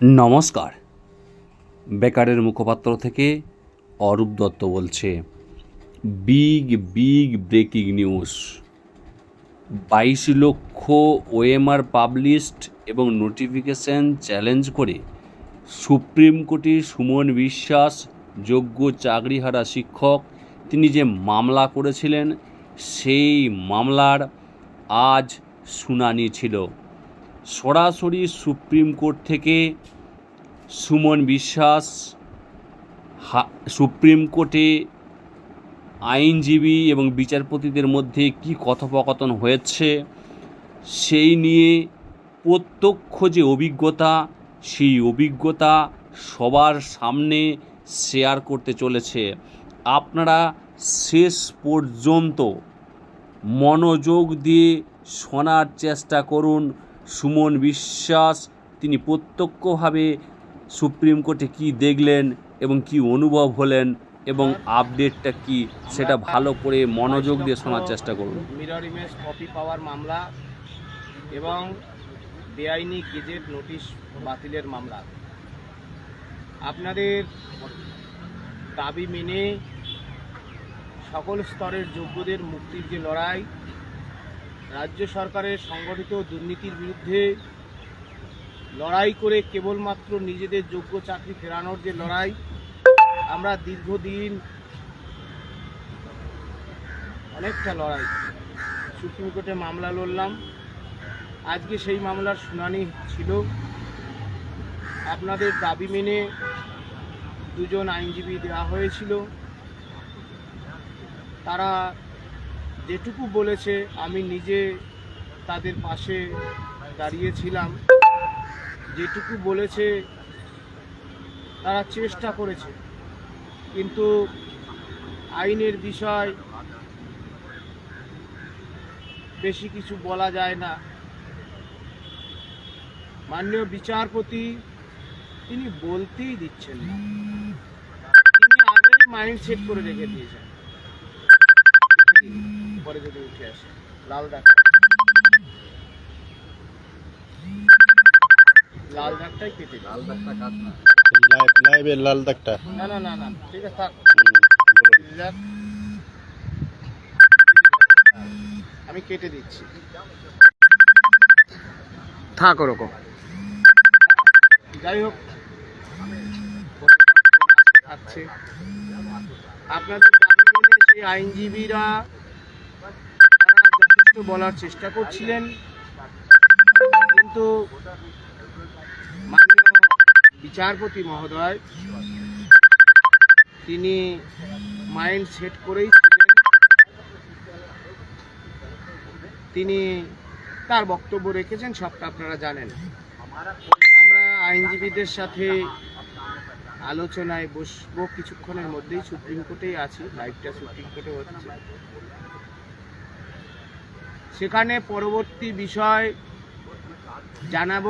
নমস্কার। বেকারের মুখপাত্র থেকে অরূপ দত্ত বলছে, বিগ বিগ ব্রেকিং নিউজ। বাইশ লক্ষ ওএমআর পাবলিশড এবং নোটিফিকেশন চ্যালেঞ্জ করে সুপ্রিম কোর্টে সুমন বিশ্বাস, যোগ্য চাকরিহারা শিক্ষক, তিনি যে মামলা করেছিলেন, সেই মামলার আজ শুনানি ছিল। সরাসরি সুপ্রিম কোর্ট থেকে সুমন বিশ্বাস সুপ্রিম কোর্টে আইনজীবী এবং বিচারপতিদের মধ্যে কি কথোপকথন হয়েছে, সেই নিয়ে প্রত্যক্ষ যে অভিজ্ঞতা, সেই অভিজ্ঞতা সবার সামনে শেয়ার করতে চলেছে। আপনারা শেষ পর্যন্ত মনোযোগ দিয়ে শোনার চেষ্টা করুন। সুমন বিশ্বাস, তিনি প্রত্যক্ষভাবে সুপ্রিম কোর্টে কি দেখলেন এবং কি অনুভব হলেন এবং আপডেটটা কি সেটা ভালো করে মনোযোগ দিয়ে শোনার চেষ্টা করুন। মিরর ইমেজ কপি পাওয়ার মামলা এবং বেআইনি গেজেট নোটিশ বাতিলের মামলা। আপনাদের দাবি মেনে সকল স্তরের যোগ্যদের মুক্তির যে লড়াই রাজ্য সরকারের সংগঠিত দুর্নীতির বিরুদ্ধে লড়াই করে কেবলমাত্র নিজেদের যোগ্য চাকরি ফেরানোর যে লড়াই, আমরা দীর্ঘদিন অনেকটা লড়াই। সুপ্রিম কোর্টে মামলা লড়লাম। আজকে সেই মামলার শুনানি ছিল। আপনাদের দাবি মেনে দুজন আইনজীবী দেওয়া হয়েছিল। তারা যেটুকু বলেছে, আমি নিজে তাদের পাশে দাঁড়িয়েছিলাম। যেটুকু বলেছে, তারা চেষ্টা করেছে। কিন্তু আইনের বিষয় বেশি কিছু বলা যায় না। মাননীয় বিচারপতি, তিনি বলতেই দিচ্ছেন না। তিনি আগেই মাইন্ড সেট করে রেখে দিয়েছেন। পরে যদি উঠে আসে। লাল দাগ লাল দাগটাই কেটে লাল দাগটা কাট না। লাইভ লাল দাগটা না না না না ঠিক আছে থাক। যাক। আমি কেটে দিচ্ছি। থাক ওরকম। যাই হোক। থাকছে। আপনাদের আইনজীবীরা যথেষ্ট বলার চেষ্টা করছিলেন। কিন্তু বিচারপতি মহোদয়, তিনি মাইন্ড সেট করেই তিনি তার বক্তব্য রেখেছেন, সবটা আপনারা জানেন। আমরা আইনজীবীদের সাথে আলোচনায় বসবো কিছুক্ষণের মধ্যেই সুপ্রিম কোর্টেই আছি লাইভটা সুপ্রিম কোর্টে হচ্ছে। সেখানে পরবর্তী বিষয় জানাব।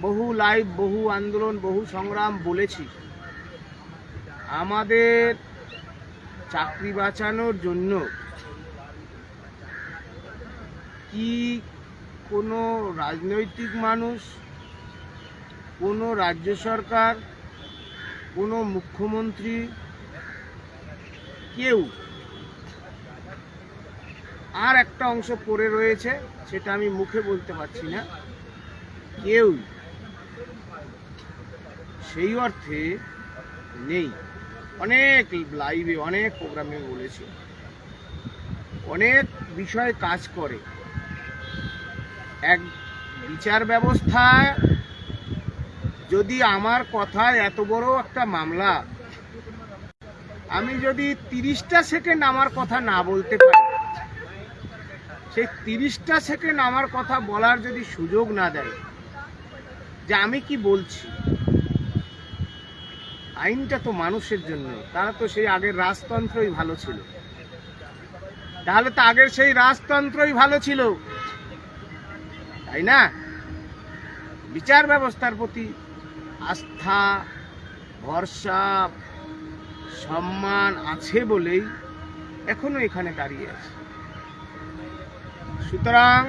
বহু লাইভ বহু আন্দোলন, বহু সংগ্রাম বলেছি। আমাদের চাকরি বাঁচানোর জন্য কি কোনো রাজনৈতিক মানুষ, কোনো রাজ্য সরকার কোনো মুখ্যমন্ত্রী কেউ আর একটা অংশ পড়ে রয়েছে, সেটা আমি মুখে বলতে পারছি না। কেউ সেই অর্থে নেই। অনেক লাইভে অনেক প্রোগ্রামে বলেছি। অনেক বিষয় কাজ করে। এক বিচার ব্যবস্থা যদি আমার কথায় এত বড় একটা মামলা, আমি যদি তিরিশটা সেকেন্ড আমার কথা না বলতে পারি, সেই তিরিশটা সেকেন্ড আমার কথা বলার যদি সুযোগ না দেয়, যে আমি কি বলছি? আইনটা তো মানুষের জন্য, তারা তো সেই আগের রাজতন্ত্রই ভালো ছিল। তাহলে তো আগের সেই রাজতন্ত্রই ভালো ছিল। তাই না? বিচার ব্যবস্থার প্রতি আস্থা, ভরসা, সম্মান আছে বলেই এখনও এখানে দাঁড়িয়ে আছে। সুতরাং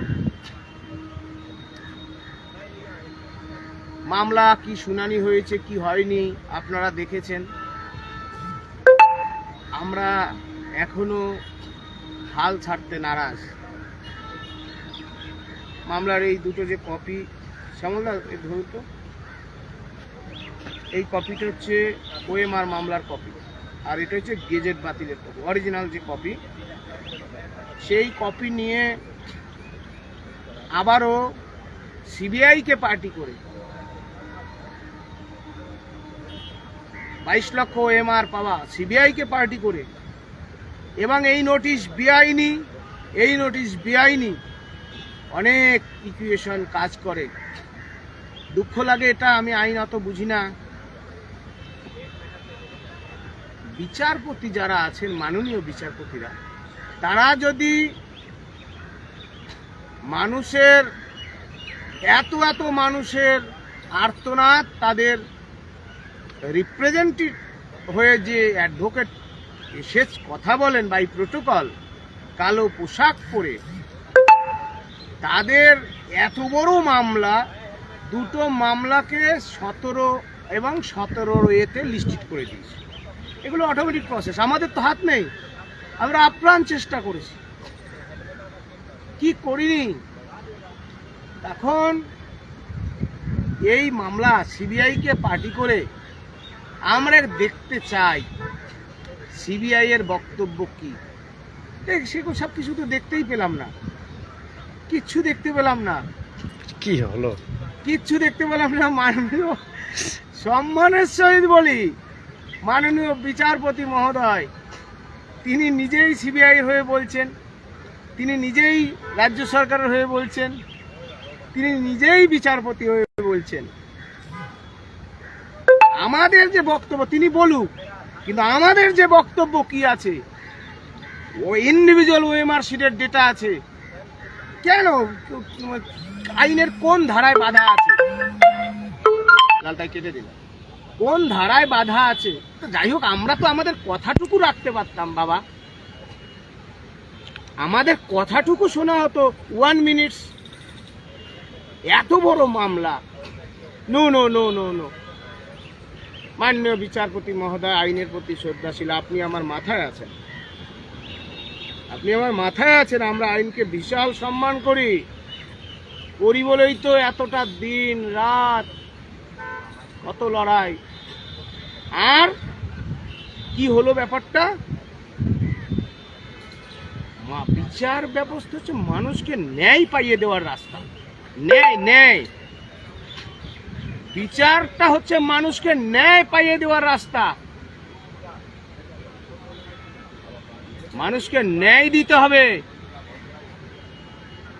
মামলা কি শুনানি হয়েছে, কি হয়নি, আপনারা দেখেছেন। আমরা এখনও হাল ছাড়তে নারাজ। মামলার এই দুটো যে কপি, শ্যামলদা ধরুন তো। এই কপিটা হচ্ছে ওএমআর মামলার কপি আর এটা হচ্ছে গেজেট বাতিলের কপি অরিজিনাল যে কপি সেই কপি নিয়ে আবারও সিবিআইকে পার্টি করে বাইশ লক্ষ এমআর পাওয়া সিবিআইকে পার্টি করে এবং এই নোটিশ বেআইনি, এই নোটিশ বেআইনি, অনেক ইকুয়েশন কাজ করে। দুঃখ লাগে এটা, আমি আইন অত বুঝি না। বিচারপতি যারা আছেন, মাননীয় বিচারপতিরা, তারা যদি মানুষের, এত এত মানুষের আর্তনাদ তাদের রিপ্রেজেন্টেটিভ হয়ে যে অ্যাডভোকেট এসে কথা বলেন বাই প্রোটোকল কালো পোশাক পরে, তাদের এত বড় মামলা, দুটো মামলাকে সতেরো এবং সতেরো এতে লিস্টেড করে দিয়েছে। এগুলো অটোমেটিক প্রসেস আমাদের তো হাত নেই। আমরা আপ্রাণ চেষ্টা করেছি। কি করিনি? এখন এই মামলা সিবিআইকে পার্টি করে আমরা দেখতে চাই। সিবিআই এর বক্তব্য কি? সেগুলো সব কিছু তো দেখতেই পেলাম না। কিচ্ছু দেখতে পেলাম না। কি হলো? কিচ্ছু দেখতে পেলাম না মাননীয় সম্মানের সহিত বলি। মাননীয় বিচারপতি মহোদয়, তিনি নিজেই সিবিআই হয়ে বলছেন, তিনি নিজেই রাজ্য সরকারের হয়ে বলছেন, তিনি নিজেই বিচারপতি হয়ে বলছেন। আমাদের যে বক্তব্য, তিনি বলুক, কিন্তু আমাদের যে বক্তব্য কি আছে? ও ইন্ডিভিজুয়াল ওএমআর শিটের ডেটা আছে। কেন? আইনের কোন ধারায় বাধা আছে? লালটাই কেটে দিল কোন ধারায় বাধা আছে? যাই হোক, আমরা তো আমাদের কথাটুকু রাখতে পারতাম, বাবা। আমাদের কথাটুকু শোনা হতো। ওয়ান মিনিটস এত বড় মামলা। No no no no no মাননীয় বিচারপতি মহোদয়, আইনের প্রতি শ্রদ্ধাশীল, আপনি আমার মাথায় আছেন। আপনি আমার মাথায় আছেন, আমরা আইনকে বিশাল সম্মান করি। করি বলেই তো এতটা দিন, রাত, কত লড়াই। আর কি হলো ব্যাপারটা? বিচার ব্যবস্থা হচ্ছে মানুষকে ন্যায় পাইয়ে দেওয়ার রাস্তা। ন্যায় ন্যায়। বিচারটা হচ্ছে মানুষকে ন্যায় পাইয়ে দেওয়ার রাস্তা। মানুষকে ন্যায় দিতে হবে।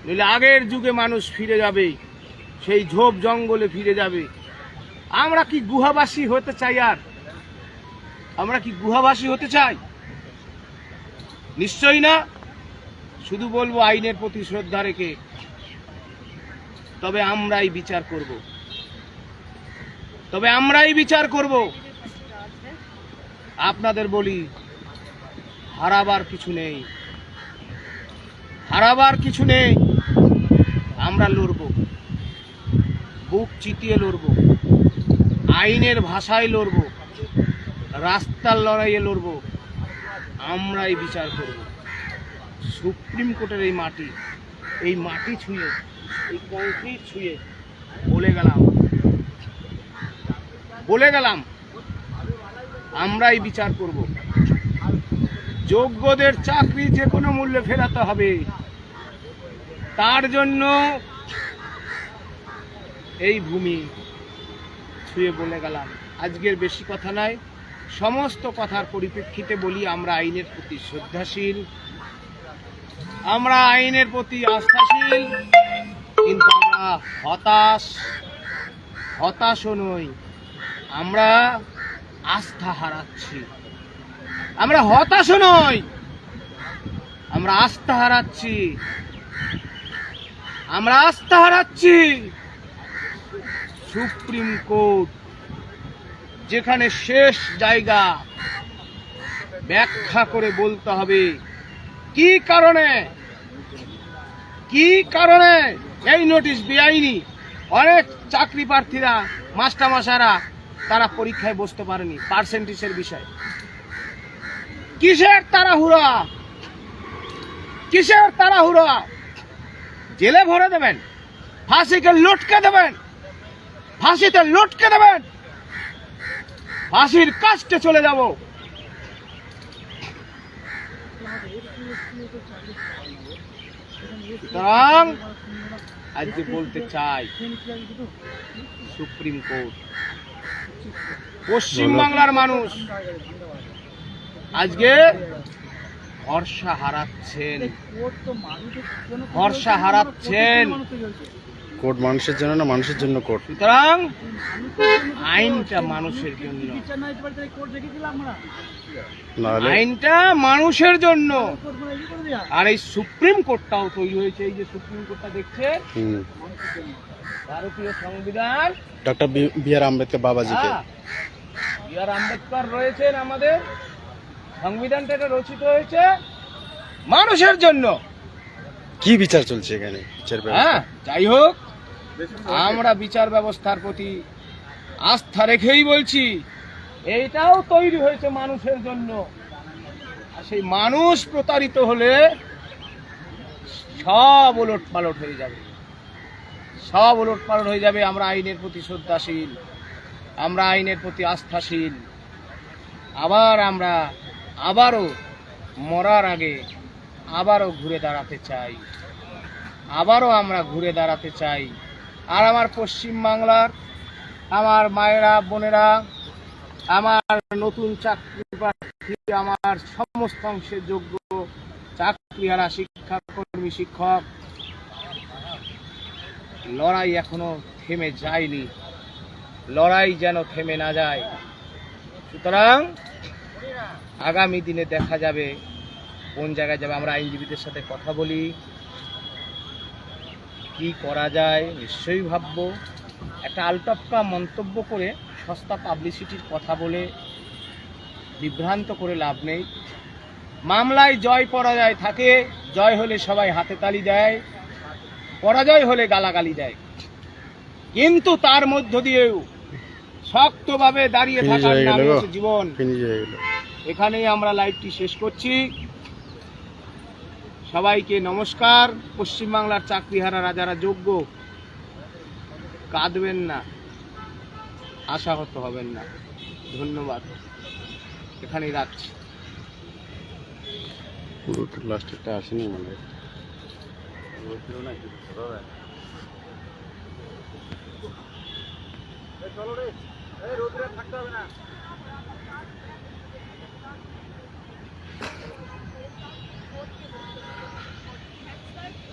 নইলে আগের যুগে মানুষ ফিরে যাবে, সেই ঝোপ জঙ্গলে ফিরে যাবে। আমরা কি গুহাবাসী হতে চাই আর? আমরা কি গুহাবাসী হতে চাই? নিশ্চয়ই না। শুধু বলব, আইনের প্রতি শ্রদ্ধা রেখে তবে আমরাই বিচার করব। তবে আমরাই বিচার করব। আপনাদের বলি, হারাবার কিছু নেই। হারাবার কিছু নেই। আমরা লড়ব। বুক চিতিয়ে লড়ব। আইনের ভাষায় লড়ব। রাস্তার লড়াইয়ে লড়ব। আমরাই বিচার করব। সুপ্রিম কোর্টের এই মাটি এই মাটি ছুঁয়ে, এই কংক্রিট ছুঁয়ে বলে গেলাম। বলে গেলাম, আমরাই বিচার করব। যোগ্যদের চাকরি যে কোনো মূল্যে ফেরাতে হবে। তার জন্য এই ভূমি ছুঁয়ে বলে গেলাম। আজকের বেশি কথা নয় সমস্ত কথার পরিপ্রেক্ষিতে বলি, আমরা আইনের প্রতি শ্রদ্ধাশীল। আমরা আইনের প্রতি আস্থাশীল, কিন্তু আমরা হতাশ হতাশও নই, আমরা আস্থা হারাচ্ছি। আমরা হতাশ নই, আমরা আস্থা হারাচ্ছি। আমরা আস্থা হারাচ্ছি। সুপ্রিম কোর্ট যেখানে শেষ জায়গা। ব্যাখ্যা করে বলতে হবে, কি কারণে? কি কারণে এই নোটিশ বেআইনি? অনেক চাকরি প্রার্থীরা মাস্টারমশারা তারা পরীক্ষায় বসতে পারেনি পার্সেন্টেজের বিষয়। কিসের তাড়াহুড়া? কিসের তাড়াহুড়া? জেলে ভরে দেবেন, ফাঁসিকে লটকে দেবেন, ফাঁসিতে লটকে দেবেন। ফাঁসির কাজটা চলে যাব। সুতরাং আজকে বলতে চাই সুপ্রিম কোর্ট পশ্চিম বাংলার মানুষ আজকে ভরসা হারাচ্ছেন। ভরসা হারাচ্ছেন। কোর্ট মানুষের জন্য না মানুষের জন্য কোর্ট? সুতরাং আইনটা মানুষের জন্য। আইনটা মানুষের জন্য। আর এই সুপ্রিম কোর্টটাও তৈরি হয়েছে এই যে সুপ্রিম কোর্টটা দেখছে। ভারতীয় সংবিধান। ডক্টর বি আর আম্বেদকর বাবাজিকে। হ্যাঁ, বি আর আম্বেদকর রয়েছেন আমাদের। সংবিধানটা এটা রচিত হয়েছে মানুষের জন্য। কি বিচার চলছে এখানে বিচার হ্যাঁ যাই হোক। আমরা বিচার ব্যবস্থার প্রতি আস্থা রেখেই বলছি, এইটাও তৈরি হয়েছে মানুষের জন্য। আর সেই মানুষ প্রতারিত হলে সব ওলট পালট হয়ে যাবে। সব ওলট পালট হয়ে যাবে, আমরা আইনের প্রতি শ্রদ্ধাশীল, আমরা আইনের প্রতি আস্থাশীল। আবার আমরা আবারও মরার আগে আবারও ঘুরে দাঁড়াতে চাই। আবারও আমরা ঘুরে দাঁড়াতে চাই। আর আমার পশ্চিম বাংলার আমার মায়েরা, বোনেরা, আমার নতুন চাকরি প্রার্থী আমার সমস্ত অংশের যোগ্য চাকরিহারা শিক্ষাকর্মী, শিক্ষক, লড়াই এখনও থেমে যায়নি। লড়াই যেন থেমে না যায়। সুতরাং আগামী দিনে দেখা যাবে কোন জায়গায় যাবে। আমরা আইনজীবীদের সাথে কথা বলি। কি করা যায় নিশ্চয়ই ভাববো। একটা আলটপকা মন্তব্য করে সস্তা পাবলিসিটির কথা বলে বিভ্রান্ত করে লাভ নেই। মামলায় জয় পরাজয় থাকে জয় হলে সবাই হাতে তালি দেয় পরাজয় হলে গালাগালি দেয়। কিন্তু তার মধ্য দিয়েও শক্তভাবে দাঁড়িয়ে থাকার নাম জীবন। এখানেই আমরা লাইভটি শেষ করছি। সবাইকে নমস্কার। পশ্চিমবাংলার চাকরিহারারা যারা যোগ্য। কাঁদবেন না। আশাহত হবেন না। ধন্যবাদ। এখানেই রাখছি। পুরো লাস্টেরটা আসেনি মানে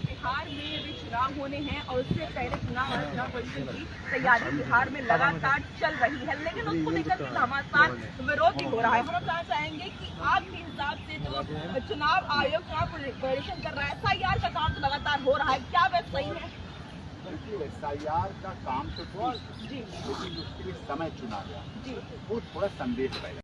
बिहार में भी चुनाव होने हैं और उससे पहले चुनाव और चुनाव परिषद की तैयारी बिहार में लगातार चल रही है। लेकिन उसको लेकर के घमासान विरोध भी हो रहा है। हम जानना चाहेंगे कि आपके हिसाब से जो चुनाव आयोग चुनाव परिषद कर रहा है एसआईआर का काम तो लगातार हो रहा है। क्या वह सही है? एस का काम तो जी। लेकिन उसके लिए समय चुना गया। जी। वो थोड़ा संदेश रहेगा